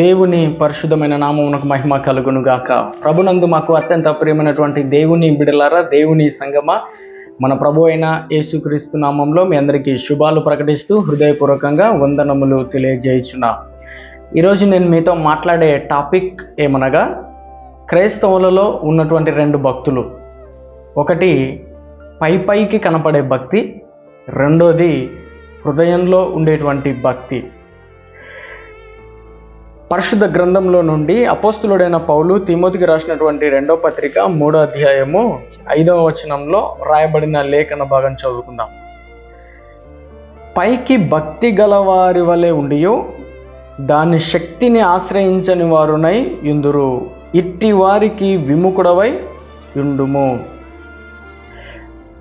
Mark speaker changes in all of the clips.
Speaker 1: దేవుని పరిశుద్ధమైన నామమునకు మహిమ కలుగును గాక ప్రభునందు మాకు అత్యంత ప్రియమైనటువంటి దేవుని బిడలారా దేవుని సంగమ. మన ప్రభు అయిన యేసుక్రీస్తు నామంలో మీ అందరికీ శుభాలు ప్రకటిస్తూ హృదయపూర్వకంగా వందనములు తెలియజేయుచున్నా. ఈరోజు నేను మీతో మాట్లాడే టాపిక్ ఏమనగా క్రైస్తవులలో ఉన్నటువంటి రెండు భక్తులు. ఒకటి పై పైకి కనపడే భక్తి రెండోది హృదయంలో ఉండేటువంటి భక్తి. పరిశుద్ధ గ్రంథంలో నుండి అపోస్తులుడైన పౌలు తిమోతికి రాసినటువంటి రెండో పత్రిక మూడో అధ్యాయము ఐదవ వచనంలో రాయబడిన లేఖన భాగం చదువుకుందాం. పైకి భక్తి గలవారి వలె ఉండియో దాని శక్తిని ఆశ్రయించని వారునై ఇందురు ఇట్టి వారికి విముకుడవై యుండుము.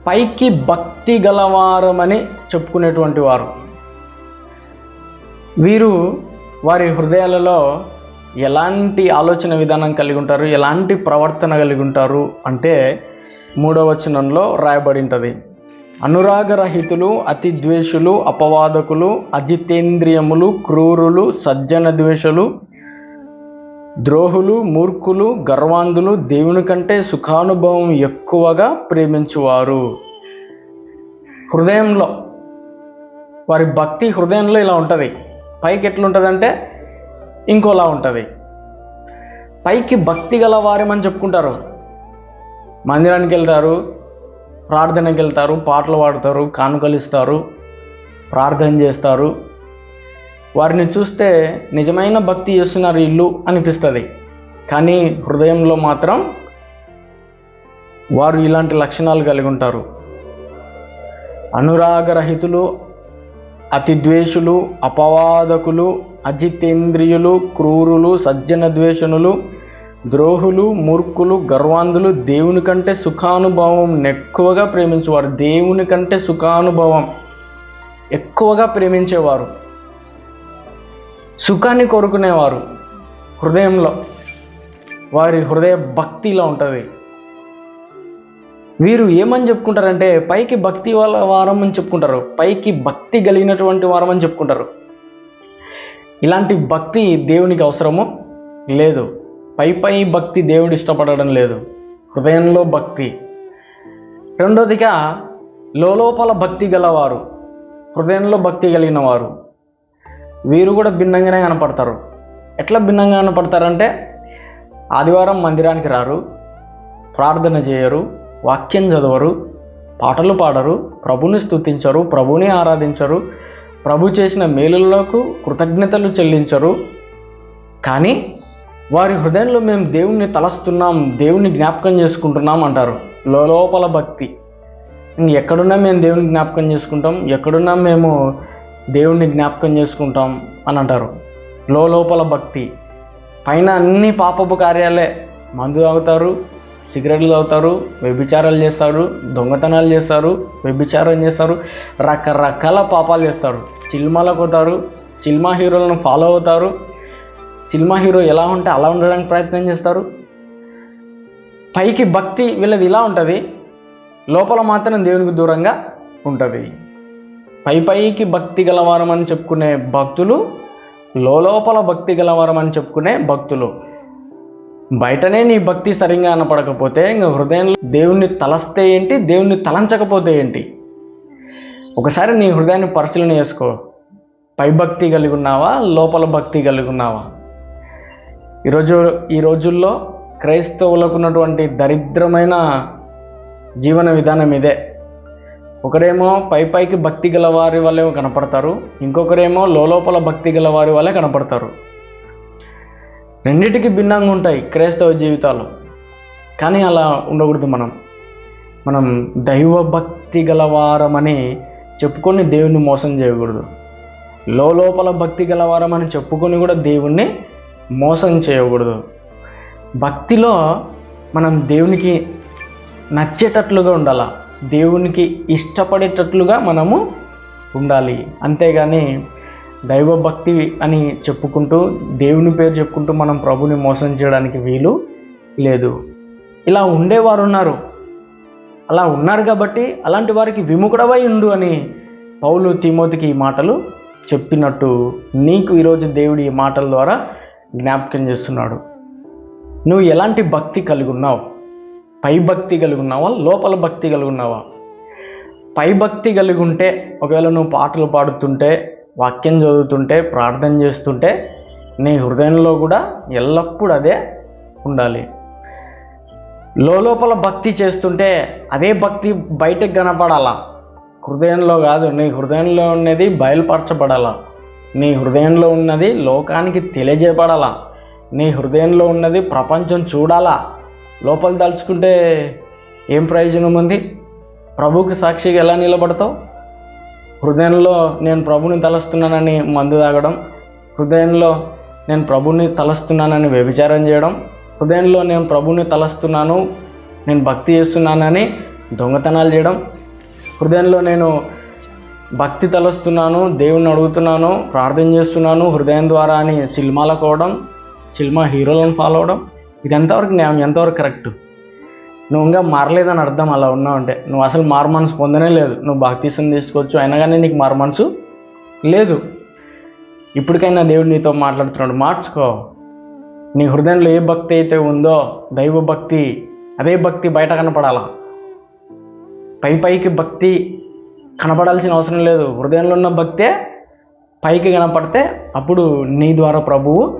Speaker 1: పైకి భక్తి గలవారమని చెప్పుకునేటువంటి వారు. వీరు వారి హృదయాలలో ఎలాంటి ఆలోచన విధానం కలిగి ఉంటారు ఎలాంటి ప్రవర్తన కలిగి ఉంటారు అంటే మూడవ వచనంలో రాయబడి ఉంటుంది అనురాగరహితులు అతి ద్వేషులు అపవాదకులు అజితేంద్రియములు క్రూరులు సజ్జన ద్వేషులు ద్రోహులు మూర్ఖులు గర్వాంధులు దేవుని కంటే సుఖానుభవం ఎక్కువగా ప్రేమించువారు. హృదయంలో వారి భక్తి హృదయంలో ఇలా ఉంటుంది. పైకి ఎట్లుంటుందంటే ఇంకోలా ఉంటుంది. పైకి భక్తి గల వారేమని చెప్పుకుంటారు. మందిరానికి వెళ్తారు ప్రార్థనకి వెళ్తారు పాటలు పాడతారు కానుకలు ఇస్తారు ప్రార్థన చేస్తారు. వారిని చూస్తే నిజమైన భక్తి చేస్తున్నారు ఇల్లు అనిపిస్తుంది. కానీ హృదయంలో మాత్రం వారు ఇలాంటి లక్షణాలు కలిగి ఉంటారు. అనురాగరహితులు అతి ద్వేషులు అపవాదకులు అజితేంద్రియులు క్రూరులు సజ్జన ద్వేషణులు ద్రోహులు మూర్ఖులు గర్వాంధులు దేవుని కంటే సుఖానుభవం ఎక్కువగా ప్రేమించేవారు. దేవుని కంటే సుఖానుభవం ఎక్కువగా ప్రేమించేవారు. సుఖాన్ని కోరుకునేవారు. హృదయంలో వారి హృదయ భక్తిలో ఉంటుంది. వీరు ఏమని చెప్పుకుంటారంటే పైకి భక్తి వాళ్ళ వారం అని చెప్పుకుంటారు. పైకి భక్తి కలిగినటువంటి వారం అని చెప్పుకుంటారు. ఇలాంటి భక్తి దేవునికి అవసరము? లేదు. పై పై భక్తి దేవుడు ఇష్టపడడం లేదు. హృదయంలో భక్తి. రెండోదిగా లోపల భక్తి గలవారు. హృదయంలో భక్తి కలిగిన వారు వీరు కూడా భిన్నంగానే కనపడతారు. ఎట్లా భిన్నంగా కనపడతారంటే ఆదివారం మందిరానికి రారు. ప్రార్థన చేయరు. వాక్యం చదవరు పాటలు పాడరు ప్రభుని స్తుతించరు ప్రభుని ఆరాధించరు ప్రభు చేసిన మేలులకు కృతజ్ఞతలు చెల్లించరు. కానీ వారి హృదయంలో మేము దేవుణ్ణి తలస్తున్నాం దేవుణ్ణి జ్ఞాపకం చేసుకుంటున్నాం అంటారు. లోపల భక్తి. ఎక్కడున్నా మేము దేవుని జ్ఞాపకం చేసుకుంటాం ఎక్కడున్నా మేము దేవుణ్ణి జ్ఞాపకం చేసుకుంటాం అని అంటారు. లోపల భక్తి. పైన అన్ని పాపపు కార్యాలే మందు తాగుతారు సిగరెట్లు తాగుతారు వ్యభిచారాలు చేస్తారు దొంగతనాలు చేస్తారు వ్యభిచారం చేస్తారు రకరకాల పాపాలు చేస్తారు. సినిమాలకు పోతారు సినిమా హీరోలను ఫాలో అవుతారు. సినిమా హీరో ఎలా ఉంటే అలా ఉండడానికి ప్రయత్నం చేస్తారు. పైకి భక్తి వీళ్ళది ఇలా ఉంటుంది లోపల మాత్రం దేవునికి దూరంగా ఉంటుంది. పై పైకి భక్తి గలవారం అని చెప్పుకునే భక్తులు లోపల భక్తి గలవారం అని చెప్పుకునే భక్తులు. బయటనే నీ భక్తి సరిగా అనపడకపోతే ఇంకా హృదయంలో దేవుణ్ణి తలస్తే ఏంటి? దేవుణ్ణి తలంచకపోతే ఏంటి? ఒకసారి నీ హృదయాన్ని పరిశీలన చేసుకో. పై భక్తి కలిగి ఉన్నావా? లోపల భక్తి కలిగి ఉన్నావా? ఈరోజు ఈ రోజుల్లో క్రైస్తవులకు ఉన్నటువంటి దరిద్రమైన జీవన విధానం ఇదే. ఒకరేమో పై పైకి భక్తి గల వారి వల్లే కనపడతారు. ఇంకొకరేమో లోపల భక్తి గల వారి వల్లే కనపడతారు. రెండింటికి భిన్నంగా ఉంటాయి క్రైస్తవ జీవితాలు. కానీ అలా ఉండకూడదు మనం. మనం దైవభక్తి గలవారమని చెప్పుకొని దేవుణ్ణి మోసం చేయకూడదు. లోపల భక్తి గలవారం అని చెప్పుకొని కూడా దేవుణ్ణి మోసం చేయకూడదు. భక్తిలో మనం దేవునికి నచ్చేటట్లుగా ఉండాల? దేవునికి ఇష్టపడేటట్లుగా మనము ఉండాలి. అంతేగాని దైవభక్తి అని చెప్పుకుంటూ దేవుని పేరు చెప్పుకుంటూ మనం ప్రభుని మోసం చేయడానికి వీలు లేదు. ఇలా ఉండేవారు ఉన్నారు. అలా ఉన్నారు కాబట్టి అలాంటి వారికి విముఖుడవై ఉండు అని పౌలు తిమోతికి ఈ మాటలు చెప్పినట్టు నీకు ఈరోజు దేవుడి ఈ మాటల ద్వారా జ్ఞాపకం చేస్తున్నాడు. నువ్వు ఎలాంటి భక్తి కలిగి ఉన్నావు? పై భక్తి కలిగి ఉన్నావా? లోపల భక్తి కలిగి ఉన్నావా? పై భక్తి కలిగి ఉంటే ఒకవేళ నువ్వు పాటలు పాడుతుంటే వాక్యం చదువుతుంటే ప్రార్థన చేస్తుంటే నీ హృదయంలో కూడా ఎల్లప్పుడూ అదే ఉండాలి. లోపల భక్తి చేస్తుంటే అదే భక్తి బయటకు కనపడాలా? హృదయంలో కాదు నీ హృదయంలో ఉన్నది బయలుపరచబడాలా? నీ హృదయంలో ఉన్నది లోకానికి తెలియజేయబడాలా? నీ హృదయంలో ఉన్నది ప్రపంచం చూడాలా? లోపల దలుచుకుంటే ఏం ప్రయోజనం ఉంది? ప్రభుకి సాక్షిగా ఎలా నిలబడతావు? హృదయంలో నేను ప్రభుని తలస్తున్నానని మందు తాగడం హృదయంలో నేను ప్రభుని తలస్తున్నానని వ్యభిచారం చేయడం హృదయంలో నేను ప్రభుని తలస్తున్నాను నేను భక్తి చేస్తున్నానని దొంగతనాలు చేయడం హృదయంలో నేను భక్తి తలస్తున్నాను దేవుణ్ణి అడుగుతున్నాను ప్రార్థన చేస్తున్నాను హృదయం ద్వారా అని సినిమాలకు అవడం సినిమా హీరోలను ఫాలో అవడం ఇది ఎంతవరకు న్యాయం ఎంతవరకు కరెక్ట్? నువ్వు ఇంకా మారలేదని అర్థం అలా ఉన్నావు అంటే నువ్వు అసలు మారు మనసు పొందనే లేదు. నువ్వు భక్తిసం తీసుకోవచ్చు. అయినా కానీ నీకు మారు మనసు లేదు. ఇప్పటికైనా దేవుడు నీతో మాట్లాడుతున్నాడు. మార్చుకో. నీ హృదయంలో ఏ భక్తి అయితే ఉందో దైవ భక్తి అదే భక్తి బయట కనపడాలా? పై పైకి భక్తి కనపడాల్సిన అవసరం లేదు. హృదయంలో ఉన్న భక్తే పైకి కనపడితే అప్పుడు నీ ద్వారా ప్రభువు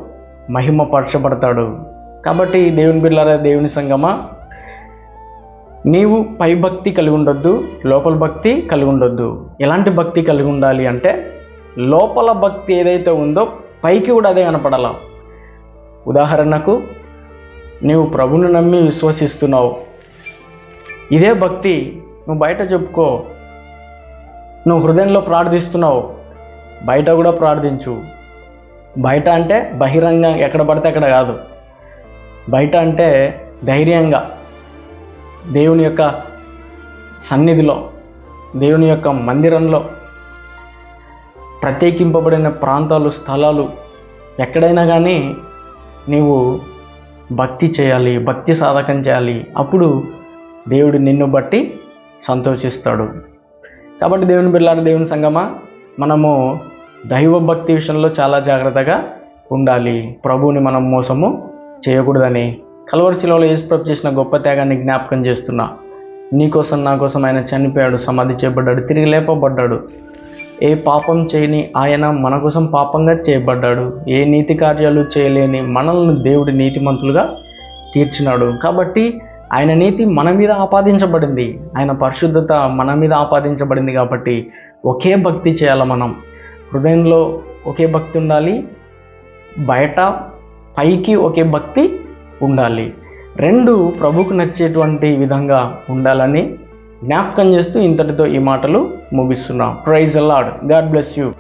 Speaker 1: మహిమ పరచబడతాడు. కాబట్టి దేవుని బిళ్ళారా దేవుని సంగమా నీవు పై భక్తి కలిగి ఉండొద్దు లోపల భక్తి కలిగి ఉండొద్దు. ఎలాంటి భక్తి కలిగి ఉండాలి అంటే లోపల భక్తి ఏదైతే ఉందో పైకి కూడా అదే కనపడాల? ఉదాహరణకు నీవు ప్రభుని నమ్మి విశ్వసిస్తున్నావు. ఇదే భక్తి నువ్వు బయట చెప్పుకో. నువ్వు హృదయంలో ప్రార్థిస్తున్నావు. బయట కూడా ప్రార్థించు. బయట అంటే బహిరంగ ఎక్కడ పడితే అక్కడ కాదు. బయట అంటే ధైర్యంగా. దేవుని యొక్క సన్నిధిలో దేవుని యొక్క మందిరంలో ప్రత్యేకింపబడిన ప్రాంతాలు స్థలాలు ఎక్కడైనా కానీ నీవు భక్తి చేయాలి భక్తి సాధకం చేయాలి. అప్పుడు దేవుడు నిన్ను బట్టి సంతోషిస్తాడు. కాబట్టి దేవుని బిడ్డలారా దేవుని సంగమా మనము దైవ భక్తి విషయంలో చాలా జాగ్రత్తగా ఉండాలి. ప్రభువుని మనం మోసము చేయకూడదని కలవరిశిలలో యేసుప్రభు చేసిన గొప్ప త్యాగాన్ని జ్ఞాపకం చేస్తున్నా. నీకోసం నా కోసం ఆయన చనిపోయాడు సమాధి చేయబడ్డాడు తిరిగి లేపబడ్డాడు. ఏ పాపం చేయని ఆయన మన కోసం పాపంగా చేయబడ్డాడు. ఏ నీతి కార్యాలు చేయలేని మనల్ని దేవుడి నీతిమంతులుగా తీర్చినాడు. కాబట్టి ఆయన నీతి మన మీద ఆపాదించబడింది. ఆయన పరిశుద్ధత మన మీద ఆపాదించబడింది కాబట్టి ఒకే భక్తి చేయాలి మనం. హృదయంలో ఒకే భక్తి ఉండాలి. బయట పైకి ఒకే భక్తి ఉండాలి. రెండు ప్రభుకు నచ్చేటువంటి విధంగా ఉండాలని జ్ఞాపకం చేస్తూ ఇంతటితో ఈ మాటలు ముగిస్తున్నాం. ప్రైజ్ అలాడ్ గాడ్ బ్లెస్ యూ